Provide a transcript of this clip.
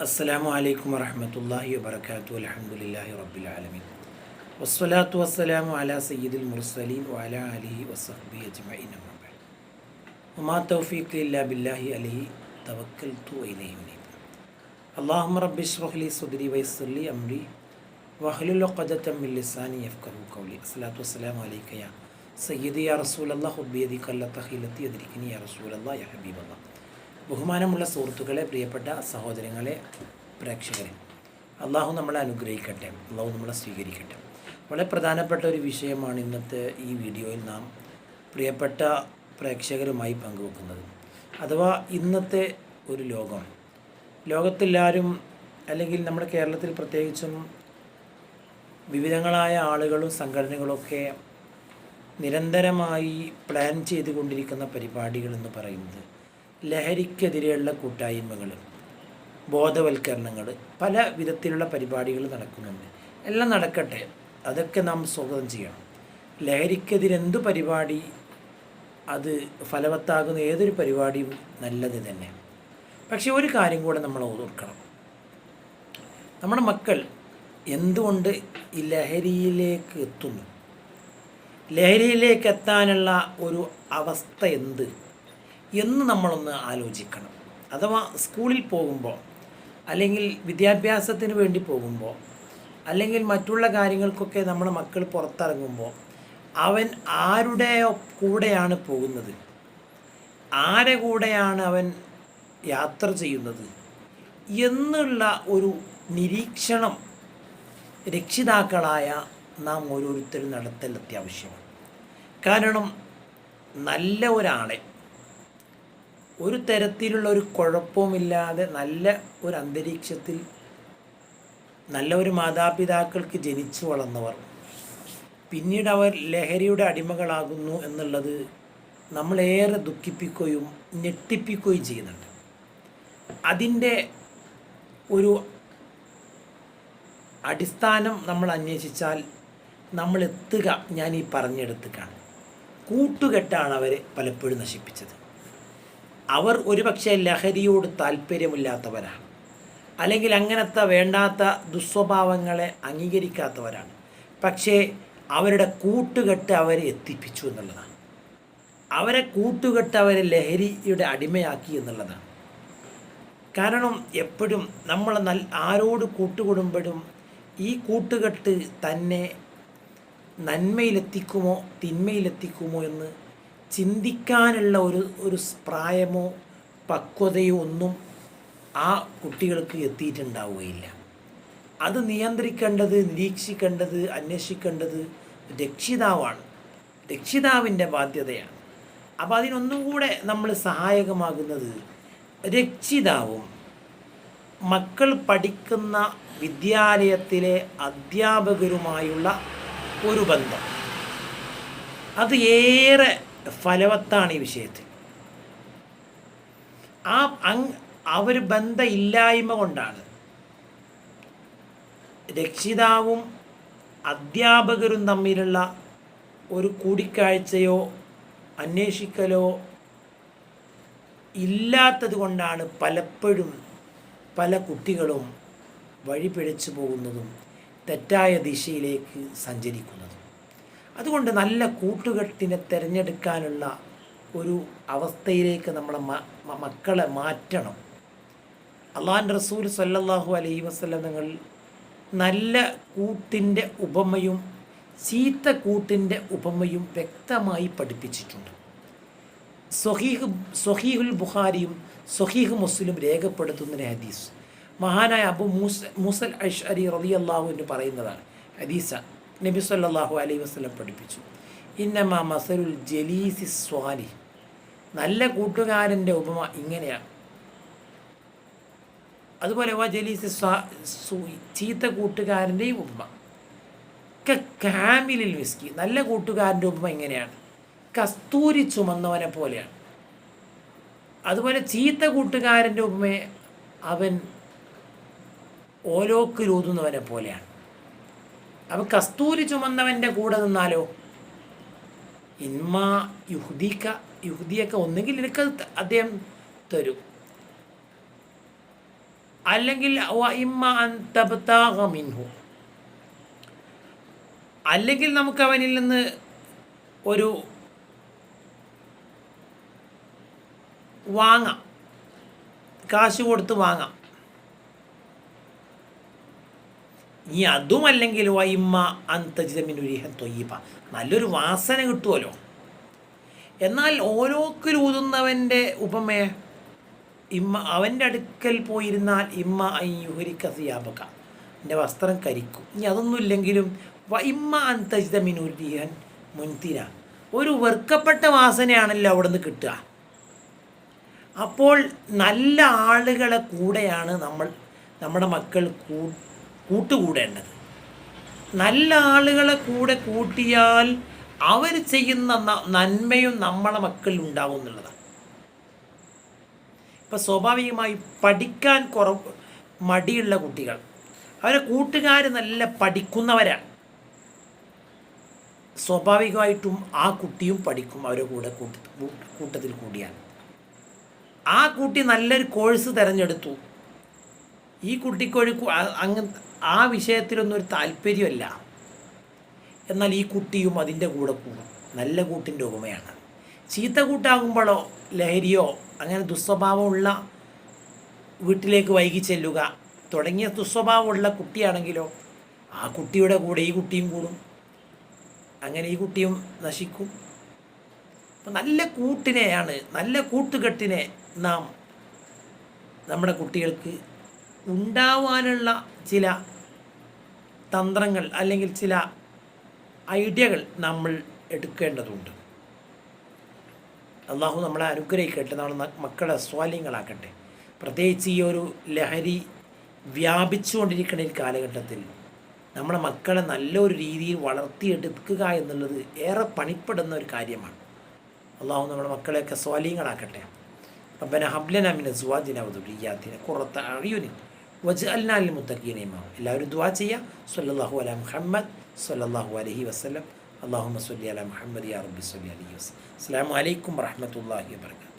അസ്സലാമു അലൈക്കും വറഹമത്തല്ലാഹി വബർക്കാത്തു അലഹമുല്ലാഹി റബ്ബിൽ ആലമീൻ വസ്സലാത്തു വസ്സലാമു അലാ സയ്യിദുൽ മുർസലീൻ വഅല അലിഹി വസഹ്ബി അജ്മഈൻ അമ്മാ ബഅദ് വമാ തൗഫീഖി ഇല്ലാ ബില്ലാഹി അലൈഹി തവക്കൽതു വഇലൈഹി ഉനീബ് അല്ലാഹുമ്മ റബ്ബി ഇശ്റഹ് ലി സദ്രി വയസ്സിർ ലി അംരി വഹ്ലുൽ ഉഖദതം മിൻ ലിസാനി യഫ്ഖഹു ഖൗലി അസ്സലാത്തു വസ്സലാമു അലൈക യാ സയ്യിദി യാ റസൂലല്ലാഹ് ഹുബ്ബിയദി കല്ലത്ത ഖീലത്തി അദ്രിക്നി യാ റസൂലല്ലാഹ് യാ ഹബീബല്ലാഹ് ബഹുമാനമുള്ള സുഹൃത്തുക്കളെ പ്രിയപ്പെട്ട സഹോദരങ്ങളെ പ്രേക്ഷകരെ. അള്ളാഹു നമ്മളെ അനുഗ്രഹിക്കട്ടെ. അള്ളാഹു നമ്മളെ സ്വീകരിക്കട്ടെ. വളരെ പ്രധാനപ്പെട്ട ഒരു വിഷയമാണ് ഇന്നത്തെ ഈ വീഡിയോയിൽ നാം പ്രിയപ്പെട്ട പ്രേക്ഷകരുമായി പങ്കുവെക്കുന്നത്. അഥവാ ഇന്നത്തെ ഒരു ലോകം. ലോകത്തെല്ലാവരും അല്ലെങ്കിൽ നമ്മുടെ കേരളത്തിൽ പ്രത്യേകിച്ചും വിവിധങ്ങളായ ആളുകളും സംഘടനകളൊക്കെ നിരന്തരമായി പ്ലാൻ ചെയ്തുകൊണ്ടിരിക്കുന്ന പരിപാടികൾ എന്ന് പറയുന്നത് ലഹരിക്കെതിരെയുള്ള കൂട്ടായ്മകൾ ബോധവൽക്കരണങ്ങൾ പല വിധത്തിലുള്ള പരിപാടികൾ നടക്കുന്നുണ്ട്. എല്ലാം നടക്കട്ടെ അതൊക്കെ നാം സ്വാഗതം ചെയ്യണം. ലഹരിക്കെതിരെന്തു പരിപാടി അത് ഫലവത്താകുന്ന ഏതൊരു പരിപാടിയും നല്ലത് തന്നെ. പക്ഷേ ഒരു കാര്യം കൂടെ നമ്മൾ ഓർക്കണം. നമ്മുടെ മക്കൾ എന്തുകൊണ്ട് ഈ ലഹരിയിലേക്ക് എത്തുന്നു? ലഹരിയിലേക്ക് എത്താനുള്ള ഒരു അവസ്ഥ എന്ത്? എന്ന് നമ്മളൊന്ന് ആലോചിക്കണം. അഥവാ സ്കൂളിൽ പോകുമ്പോൾ അല്ലെങ്കിൽ വിദ്യാഭ്യാസത്തിന് വേണ്ടി പോകുമ്പോൾ അല്ലെങ്കിൽ മറ്റുള്ള കാര്യങ്ങൾക്കൊക്കെ നമ്മുടെ മക്കൾ പുറത്തിറങ്ങുമ്പോൾ അവൻ ആരുടെ കൂടെയാണ് പോകുന്നത്? ആരെ കൂടെയാണ് അവൻ യാത്ര ചെയ്യുന്നത്? എന്നുള്ള ഒരു നിരീക്ഷണം രക്ഷിതാക്കളായ നാം ഓരോരുത്തരും നടത്തൽ അത്യാവശ്യമാണ്. കാരണം നല്ല ഒരാളെ ഒരു തരത്തിലുള്ള ഒരു കുഴപ്പവുമില്ലാതെ നല്ല ഒരു അന്തരീക്ഷത്തിൽ നല്ല ഒരു മാതാപിതാക്കൾക്ക് ജനിച്ചു വളർന്നവർ. പിന്നീട് അവർ ലഹരിയുടെ അടിമകളാകുന്നു എന്നുള്ളത് നമ്മളേറെ ദുഃഖിപ്പിക്കുകയും ഞെട്ടിപ്പിക്കുകയും ചെയ്യുന്നുണ്ട്. അതിന്റെ ഒരു അടിസ്ഥാനം നമ്മൾ അന്വേഷിച്ചാൽ നമ്മൾ എത്തുക ഞാൻ ഈ പറഞ്ഞെടുത്തേക്കാണ് കൂട്ടുകെട്ടാണ് അവരെ പലപ്പോഴും നശിപ്പിച്ചത്. അവർ ഒരുപക്ഷെ ലഹരിയോട് താല്പര്യമില്ലാത്തവരാണ്. അല്ലെങ്കിൽ അങ്ങനത്തെ വേണ്ടാത്ത ദുസ്വഭാവങ്ങളെ അംഗീകരിക്കാത്തവരാണ്. പക്ഷേ അവരുടെ കൂട്ടുകെട്ട് അവരെ എത്തിപ്പിച്ചു എന്നുള്ളതാണ്. അവരെ കൂട്ടുകെട്ട് അവരെ ലഹരിയുടെ അടിമയാക്കി എന്നുള്ളതാണ്. കാരണം എപ്പോഴും നമ്മൾ നൽ ആരോട് കൂട്ടുകൂടുമ്പോഴും ഈ കൂട്ടുകെട്ട് തന്നെ നന്മയിലെത്തിക്കുമോ തിന്മയിലെത്തിക്കുമോ എന്ന് ചിന്തിക്കാനുള്ള ഒരു ഒരു പ്രായമോ പക്വതയോ ഒന്നും ആ കുട്ടികൾക്ക് എത്തിയിട്ടുണ്ടാവുകയില്ല. അത് നിയന്ത്രിക്കേണ്ടത് നിരീക്ഷിക്കേണ്ടത് അന്വേഷിക്കേണ്ടത് രക്ഷിതാവാണ്. രക്ഷിതാവിന്റെ ബാധ്യതയാണ്. അപ്പോൾ അതിനൊന്നും കൂടെ നമ്മൾ സഹായകമാകുന്നത് രക്ഷിതാവും. മക്കൾ പഠിക്കുന്ന വിദ്യാലയത്തിലെ അധ്യാപകരുമായുള്ള ഒരു ബന്ധം. അത് ഏറെ ഫലവത്താണ് ഈ വിഷയത്തിൽ. ആ ആ ഒരു ബന്ധമില്ലായ്മ കൊണ്ടാണ് രക്ഷിതാവും അധ്യാപകരും തമ്മിലുള്ള ഒരു കൂടിക്കാഴ്ചയോ അന്വേഷിക്കലോ ഇല്ലാത്തത് കൊണ്ടാണ് പലപ്പോഴും പല കുട്ടികളും വഴിപിഴച്ചു പോകുന്നതും തെറ്റായ ദിശയിലേക്ക് സഞ്ചരിക്കുന്നതും. അതുകൊണ്ട് നല്ല കൂട്ടുകെട്ടിനെ തിരഞ്ഞെടുക്കാനുള്ള ഒരു അവസ്ഥയിലേക്ക് നമ്മളെ മക്കളെ മാറ്റണം. അള്ളാഹാൻ റസൂൽ സല്ലല്ലാഹു അലൈഹി വസ്ലം നിങ്ങൾ നല്ല കൂട്ടിന്റെ ഉപമയും ചീത്ത കൂട്ടിന്റെ ഉപമയും വ്യക്തമായി പഠിപ്പിച്ചിട്ടുണ്ട്. സൊഹീഹ് സൊഹീഹുൽ ബുഖാരിയും സൊഹീഹ് മുസ്ലിം രേഖപ്പെടുത്തുന്ന ഹദീസ്. മഹാനായ അബു മൂസ മൂസൽ അഷ് അലി റതി എന്ന് പറയുന്നതാണ്. ഹദീസ നബി സല്ലാഹു അലൈ വസ്ലം പഠിപ്പിച്ചു. ഇന്നമ മസലുൽ ജലീസി സ്വാലി. നല്ല കൂട്ടുകാരന്റെ ഉപമ ഇങ്ങനെയാണ് അതുപോലെ വ ജലീസി ചീത്ത കൂട്ടുകാരന്റെയും ഉപമ. കാമിലിൽ വിസ്കി നല്ല കൂട്ടുകാരന്റെ ഉപമ ഇങ്ങനെയാണ്. കസ്തൂരി ചുമന്നവനെ പോലെയാണ്. അതുപോലെ ചീത്ത കൂട്ടുകാരന്റെ ഉപമയെ അവൻ ഓലോക്കിലൂതുന്നവനെ പോലെയാണ്. അപ്പം കസ്തൂരി ചുമന്നവന്റെ കൂടെ നിന്നാലോ? ഇന്മ യുഹുദിക്ക യുഹുദിയൊക്കെ ഒന്നുകിൽ എനിക്ക് അദ്ദേഹം തരും. അല്ലെങ്കിൽ അല്ലെങ്കിൽ നമുക്ക് അവനിൽ നിന്ന് ഒരു വാങ്ങാം. കാശ് കൊടുത്ത് വാങ്ങാം. ഇനി അതുമല്ലെങ്കിൽ വൈമ്മ അന്തജിതമിനുരിഹൻ തൊയ്യപ്പ നല്ലൊരു വാസന കിട്ടുമല്ലോ എന്നാൽ ഓരോക്കിലൂതുന്നവന്റെ ഉപമേ ഇമ്മ അവന്റെ അടുക്കൽ പോയിരുന്നാൽ ഇമ്മ അയ്യുഹരിക്ക സിയാബക്ക എന്റെ വസ്ത്രം കരിക്കും. ഇനി അതൊന്നുമില്ലെങ്കിലും ഇല്ലെങ്കിലും ഇമ്മ അന്തജിതമിനുരിഹൻ മുൻതിര. ഒരു വെറുക്കപ്പെട്ട വാസനയാണല്ലോ അവിടെ നിന്ന് കിട്ടുക. അപ്പോൾ നല്ല ആളുകളെ കൂടെയാണ് നമ്മൾ നമ്മുടെ മക്കൾ കൂ കൂട്ടുകൂടേണ്ടത്. നല്ല ആളുകളെ കൂടെ കൂട്ടിയാൽ അവർ ചെയ്യുന്ന നന്മയും നമ്മളെ മക്കളിൽ ഉണ്ടാവും എന്നുള്ളതാണ്. ഇപ്പം സ്വാഭാവികമായി പഠിക്കാൻ കുറവ് മടിയുള്ള കുട്ടികൾ. അവരെ കൂട്ടുകാർ നല്ല പഠിക്കുന്നവരാണ്. സ്വാഭാവികമായിട്ടും ആ കുട്ടിയും പഠിക്കും അവരുടെ കൂടെ കൂട്ട കൂട്ടത്തിൽ കൂടിയാണ് ആ കുട്ടി നല്ലൊരു കോഴ്സ് തിരഞ്ഞെടുത്തു. ഈ കുട്ടിക്കൊരു കു- അങ്ങ് ആ വിഷയത്തിലൊന്നും ഒരു താല്പര്യമല്ല. എന്നാൽ ഈ കുട്ടിയും അതിന്റെ കൂടെ കൂടും. നല്ല കൂട്ടിന്റെ ഉപമയാണ് ചീത്ത കൂട്ടാകുമ്പോഴോ ലഹരിയോ അങ്ങനെ ദുസ്വഭാവമുള്ള വീട്ടിലേക്ക് വൈകി ചെല്ലുക തുടങ്ങിയ ദുസ്വഭാവമുള്ള കുട്ടിയാണെങ്കിലോ ആ കുട്ടിയുടെ കൂടെ ഈ കുട്ടിയും കൂടും. അങ്ങനെ ഈ കുട്ടിയും നശിക്കും. അപ്പം നല്ല കൂട്ടിനെയാണ് നല്ല കൂട്ടുകെട്ടിനെ നാം നമ്മുടെ കുട്ടികൾക്ക് ഉണ്ടാവാനുള്ള ചില തന്ത്രങ്ങൾ അല്ലെങ്കിൽ ചില ഐഡിയകൾ നമ്മൾ എടുക്കേണ്ടതുണ്ട്. അള്ളാഹു നമ്മളെ അനുഗ്രഹിക്കട്ടെ നമ്മുടെ മ- മക്കളെ സ്വാലിങ്ങളാക്കട്ടെ പ്രത്യേകിച്ച് ഈ ഒരു ലഹരി വ്യാപിച്ചുകൊണ്ടിരിക്കുന്ന ഈ കാലഘട്ടത്തിൽ നമ്മുടെ മക്കളെ നല്ലൊരു രീതിയിൽ വളർത്തിയെടുക്കുക എന്നുള്ളത് ഏറെ പണിപ്പെടുന്ന ഒരു കാര്യമാണ്. അള്ളാഹു നമ്മുടെ മക്കളെയൊക്കെ സ്വാലീങ്ങളാക്കട്ടെ റബ്ബന ഹബ്ലന മിന സുവാജിന വദുരിയാത്തിന ഖുറത്ത വജ്അൽനാ ലിൽ മുത്തഖീന ഇമാം എല്ലാവരും ദുആ ചെയ്യുക സല്ലല്ലാഹു അലാ മുഹമ്മദ് സല്ലല്ലാഹു അലൈഹി വസല്ലം അല്ലാഹുമ്മ സ്വല്ലി അലാ മുഹമ്മദ് യാ റബ്ബി സ്വല്ലി അലൈഹി വസല്ലം അസ്സലാമു അലൈക്കും വറഹ്മത്തുള്ളാഹി വബറകാതുഹു